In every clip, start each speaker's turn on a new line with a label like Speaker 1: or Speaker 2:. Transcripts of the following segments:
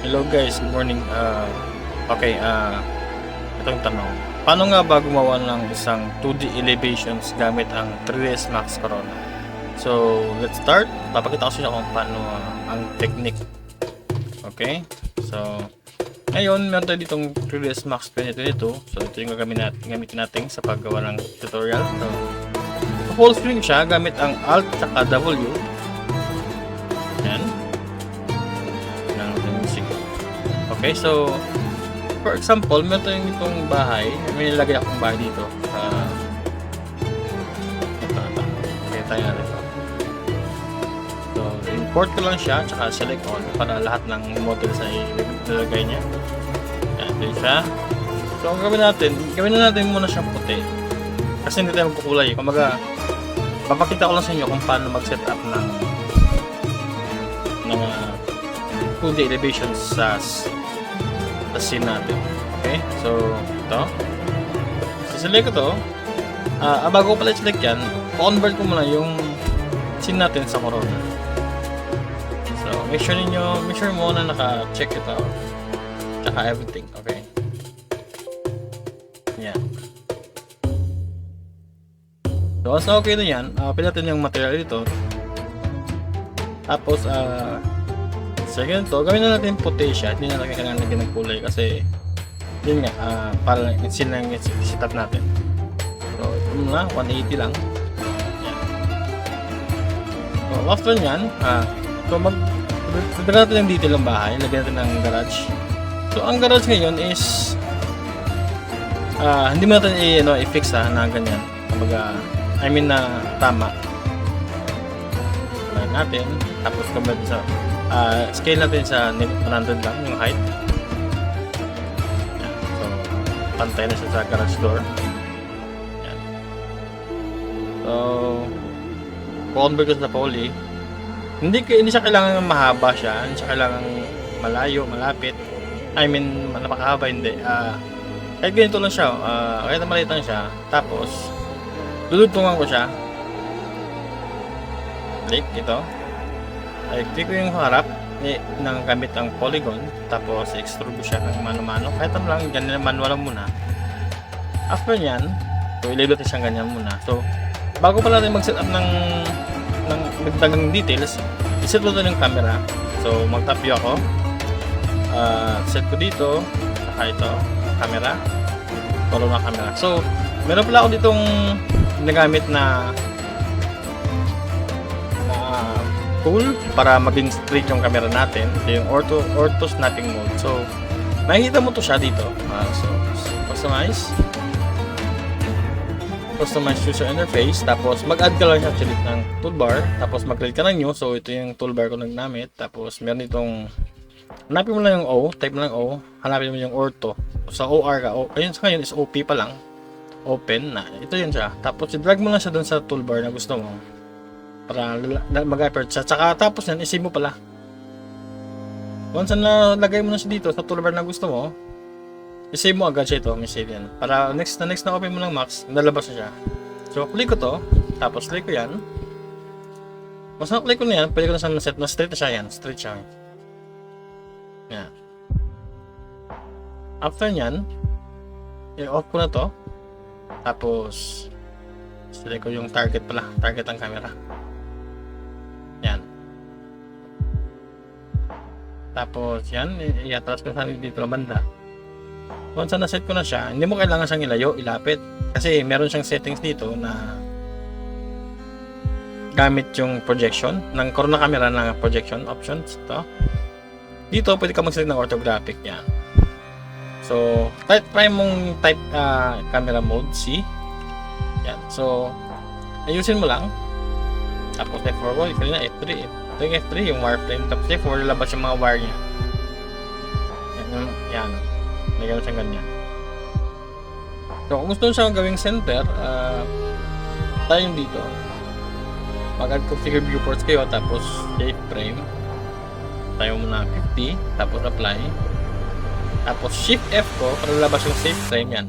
Speaker 1: Hello guys, good morning. Uh, okay, uh, itong tanong. Paano nga ba gumawa ng isang 2D elevations gamit ang 3ds Max Corona? So, let's start. Papakita ko sa kung paano uh, ang technique. Okay? So, ngayon, meron tayo ditong 3ds Max 2022. So, ito yung gagamitin natin, gamitin natin sa paggawa ng tutorial. So, full screen siya gamit ang Alt at W. Okay, so for example, meron tayong itong bahay. May nilagay akong bahay dito. Uh, ito, ito. Okay, tayo na. So, import ko lang siya, tsaka select all para lahat ng model sa ilalagay niya. Yan, din siya. So, ang gawin natin, gawin na natin muna siyang puti. Kasi hindi tayo magkukulay. Kumaga, papakita ko lang sa inyo kung paano mag-set up ng ng uh, 2D elevation sa sa scene natin. Okay? So, ito. Siselect ko to. Ah, ah, bago ko pala select yan, convert ko muna yung scene natin sa Corona. So, make sure ninyo, make sure mo na naka-check ito. Tsaka everything. Okay? Yan. So, once na okay na yan, uh, natin yung material dito. Tapos, ah, sa ganito, gawin na natin puti siya. Hindi na natin ng kulay kasi yun nga, ah, para insin lang yung set up natin. So, ito muna, 180 lang. Yan. So, after nyan, ah, so mag Dagdagan natin ng detail ng bahay, lagyan natin ng garage. So, ang garage ngayon is ah, hindi mo natin i, ano, i-fix ha, na ganyan. Kumbaga, I mean na tama. Lagyan natin, tapos kumbaga sa ah, scale natin sa 100 lang yung height. So, pantay na siya sa garage door. Yan. So, convert ko sa poly. Hindi, hindi siya kailangan mahaba siya. Hindi siya kailangan malayo, malapit. I mean, napakahaba, hindi. Ah, kahit ganito lang siya. ah kahit maliit lang siya. Tapos, dudugtungan ko siya. Click ito. Ay, click ko yung harap eh, nang gamit ang polygon. Tapos, extrude ko siya ng mano-mano. Kahit ano lang, ganyan manual lang muna. After nyan, so ililot siyang ganyan muna. So, bago pa natin mag-set up ng ng dagdagang details, iset mo ito ng camera. So, mag-tap view ako. Ah, set ko dito. Saka ito, camera. Follow na camera. So, meron pala ako ditong ginagamit na na tool para maging straight yung camera natin. Ito yung ortho, ortho snapping mode. So, makikita mo to siya dito. Ah, so, customize. Customize user interface. Tapos, mag-add ka lang siya actually ng toolbar. Tapos, mag-create ka ng new. So, ito yung toolbar ko nagnamit. Tapos, meron itong hanapin mo lang yung O. Type mo lang O. Hanapin mo yung ortho. Sa OR ka. O, ayun sa ngayon is OP pa lang. Open na. Ito yun siya. Tapos, i-drag mo lang siya dun sa toolbar na gusto mo para mag-effort siya. Tsaka tapos yan, isave mo pala. Once na lagay mo na siya dito sa toolbar na gusto mo, isave mo agad siya ito, may save yan. Para next na next na open mo ng Max, lalabas na siya. So, click ko to, tapos click ko yan. Once na click ko na yan, pwede ko na siya set na straight na siya yan, straight siya. Yan. After nyan, i-off ko na to. Tapos, select ko yung target pala, target ang camera. Tapos yan, i-atras ko sa dito na banda. Once na set ko na siya, hindi mo kailangan siyang ilayo, ilapit. Kasi meron siyang settings dito na gamit yung projection ng Corona camera na projection options to. Dito pwede ka mag-select ng orthographic yan. So, try, try mong type ah, camera mode C. Yan. So, ayusin mo lang. Tapos F4 ko, kanina F3. Ito yung F3, yung wireframe. Tapos F4, lalabas yung mga wire niya. Yan. Yan. May gano'n siyang ganyan. So, kung gusto siyang gawing center, ah, tayo dito. Mag-add configure viewports kayo, tapos save frame. Tayo muna 50, tapos apply. Tapos shift F ko, para lalabas yung save frame yan.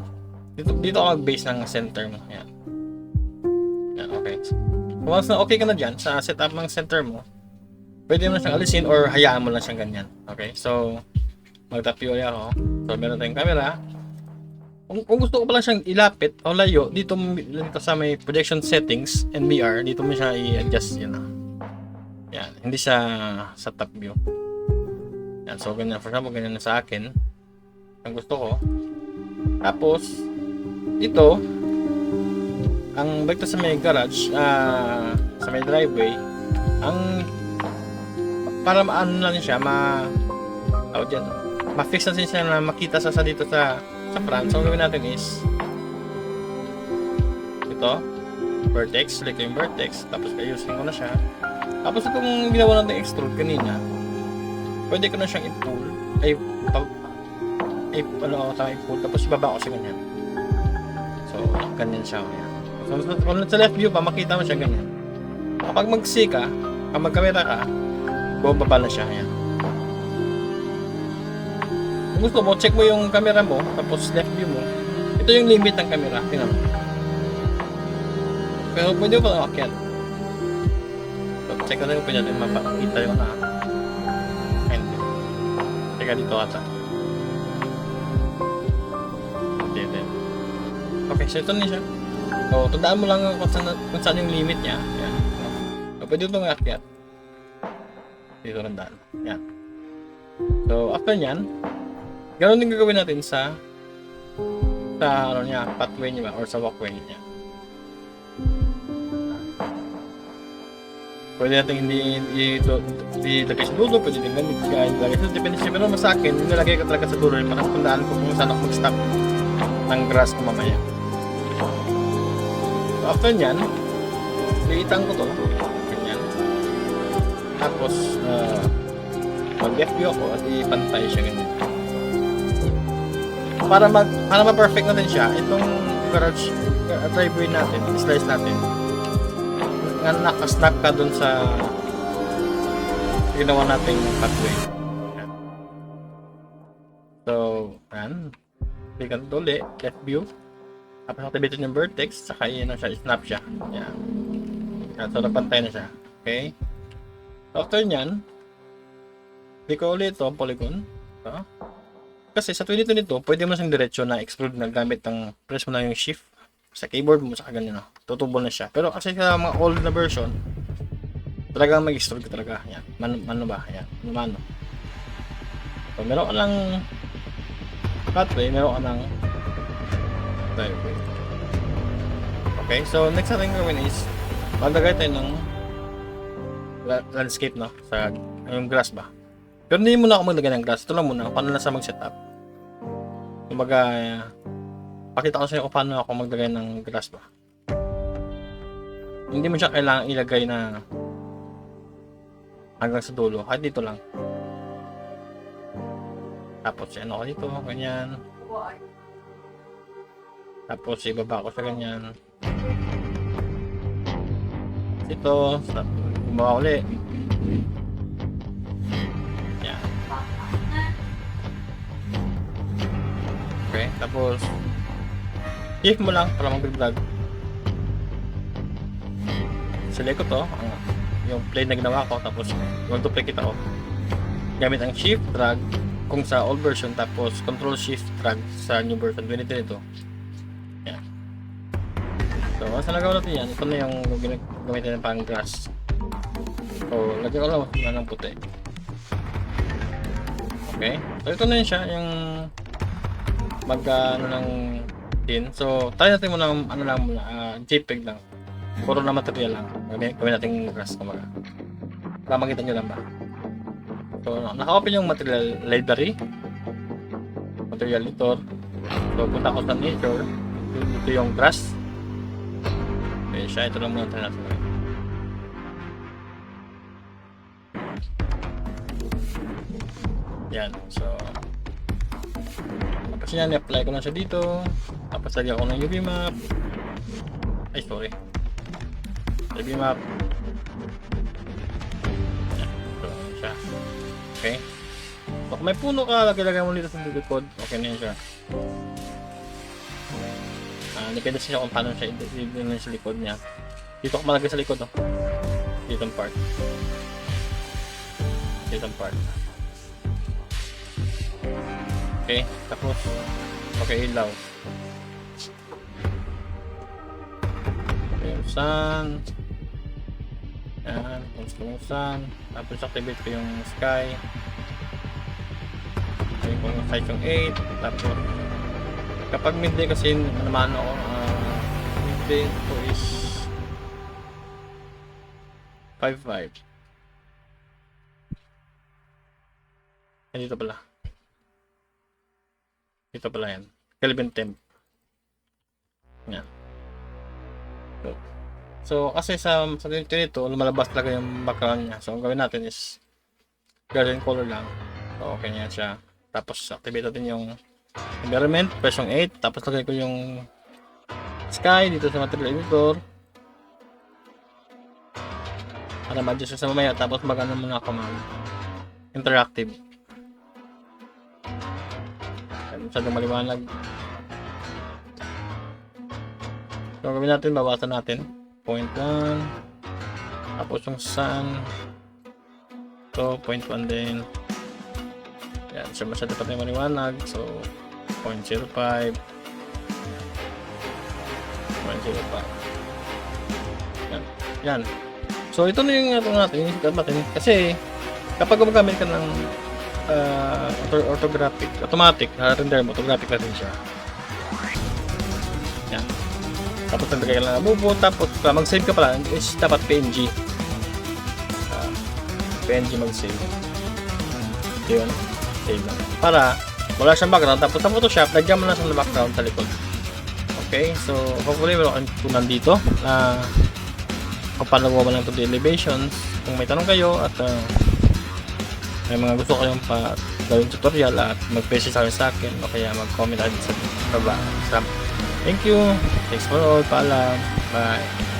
Speaker 1: Dito, dito ako mag-base ng center mo. Yan. Yan, okay. Once na okay ka na dyan sa setup ng center mo, pwede mo na siyang alisin or hayaan mo lang siyang ganyan. Okay? So, mag-top view ulit ako. So, meron tayong camera. Kung, kung gusto ko pala siyang ilapit o layo, dito, dito sa may projection settings, NVR, dito mo siya i-adjust yun. Yan, hindi siya sa top view. Yan, so ganyan. For example, ganyan na sa akin. Ang gusto ko. Tapos, ito, ang balik sa may garage, ah, sa may driveway, ang para maano lang siya, ma tawag dyan, ma-fix natin siya na makita sa, sa dito sa sa front. So, ang gawin natin is ito, vertex, select yung vertex, tapos ayusin ko na siya. Tapos itong ginawa natin extrude kanina, pwede ko na siyang i-pull, ay, pa, ay, ano, tama i-pull, tapos ibaba ko siya ganyan. So, ganyan siya. So, so, kung sa left view pa, makita mo siya ganyan. Kapag mag-C ka, kapag mag-camera ka, bumaba na siya. Yan. Kung gusto mo, check mo yung camera mo, tapos left view mo. Ito yung limit ng camera. Tingnan mo. Pero pwede mo pa akyat. So, check ko na yung pwede natin mapakita yung na. Hindi. Teka dito ata. Okay, so ito na siya. So, tandaan mo lang kung saan, kung saan yung limit niya. Yan. So, pwede itong akyat. Dito lang daan. Yan. So, after nyan, ganun din gagawin natin sa sa ano niya, pathway niya or sa walkway niya. Pwede natin hindi ito ilagay sa dulo, pwede din ganit ka ilagay sa depende siya. Pero mas akin, nilagay ko talaga sa dulo rin para tandaan ko kung saan ako mag-stop ng grass ko mamaya. So after nyan, liitan ko to. Tapos, uh, mag-left view ako at ipantay siya ganyan. Para mag para ma-perfect natin siya, itong garage uh, driveway natin, slice natin, nga nakasnap ka dun sa ginawa nating pathway. So, yan. Click on uli, left view. Tapos activate yung vertex, saka yun na siya, snap siya. Yan. Yan. So, napantay na siya. Okay? After nyan, click ko ulit ito, polygon. Ito. Kasi sa 2022, pwede mo siyang diretsyo na extrude na gamit ng press mo na yung shift sa keyboard mo sa ganyan no. Tutubo na siya. Pero kasi sa mga old na version, talagang mag-extrude ka talaga. Yan. Man, ano ba? Yan. Mano. So, meron ka ng pathway, meron ka ng driveway. Okay, so next natin gawin is maglagay tayo ng landscape no sa yung grass ba. Pero hindi muna ako maglagay ng grass. Ito lang muna paano na sa mag-setup. Kumbaga, pakita ko sa inyo kung paano ako maglagay ng grass ba. Hindi mo siya kailangan ilagay na hanggang sa dulo. Kahit dito lang. Tapos, ano ko dito, ganyan. Tapos, ibaba ko sa ganyan. Dito, sa, bumaba ulit. Yan. Okay, tapos, shift mo lang para mag-vlog. Select ko to, ang, yung play na ginawa ko, tapos mag-duplicate ako. Gamit ang shift, drag, kung sa old version, tapos control shift, drag sa new version. Ganito nito. Yan. So, na nagawa natin yan, ito na yung gamitin ng pang grass. So, lagyan ko lang na ng puti. Okay. So, ito na yun siya, yung mag ano ng tin. So, try natin muna ano lang muna, ah, JPEG lang. Puro na material lang. Gawin, gawin natin grass kumaga. Para makita nyo lang ba. So, naka-open yung material library. Material editor. So, punta ko sa nature. Ito yung grass. Okay, siya. Ito lang muna try natin. Yan. So, tapos yan, i-apply ko na siya dito. Tapos lagyan ko ng UV map. Ay, sorry. UV map. Okay. So, kung may puno ka, lagay-lagay mo dito sa likod. Okay na yan siya. Ah, depende siya kung paano siya i-din sa likod niya. Dito ko malagay sa likod, oh. Dito ang part. Dito ang part. Okay, tapos okay ilaw. Sun. Yan, sun. Tapos activate ko yung sky. Okay, kung size yung 8. Tapos kapag midday kasi naman ako, ah, midday ko is 5.5. Ay, dito pala. Dito pala yan. Kelvin temp. Yan. So, so kasi sa, sa dito lumalabas talaga yung background niya. So, ang gawin natin is garden color lang. So, okay na siya. Tapos, activate natin yung environment, version 8. Tapos, lagay ko yung sky dito sa material editor. Para ma-adjust sa mamaya. Tapos, mag-ano muna ako mag interactive. Masyadong maliwanag. So, gawin natin, bawasan natin. Point 1. Tapos yung sun. So, point 1 din. Yan, siya masyado pa maliwanag. So, 0.05. 0.05. Yan. Yan. So, ito na yung ito natin. Natin. Kasi, kapag gumagamit ka ng uh, ortho- orthographic, automatic, na-render mo, orthographic na rin siya. Yan. Tapos naglagay ka lang ng bubo, tapos uh, mag-save ka pala, is dapat PNG. Ah, PNG mag-save. Yun, save lang. Para, wala siyang background, tapos sa Photoshop, lagyan mo lang siya background sa likod. Okay, so hopefully meron kayong tunan dito na kung paano gumawa ng 2D elevations. Kung may tanong kayo at ah, may mga gusto kayong pa gawin tutorial at mag-message sa akin o kaya mag-comment sa baba. Sa- Thank you. Thanks for all. Paalam. Bye.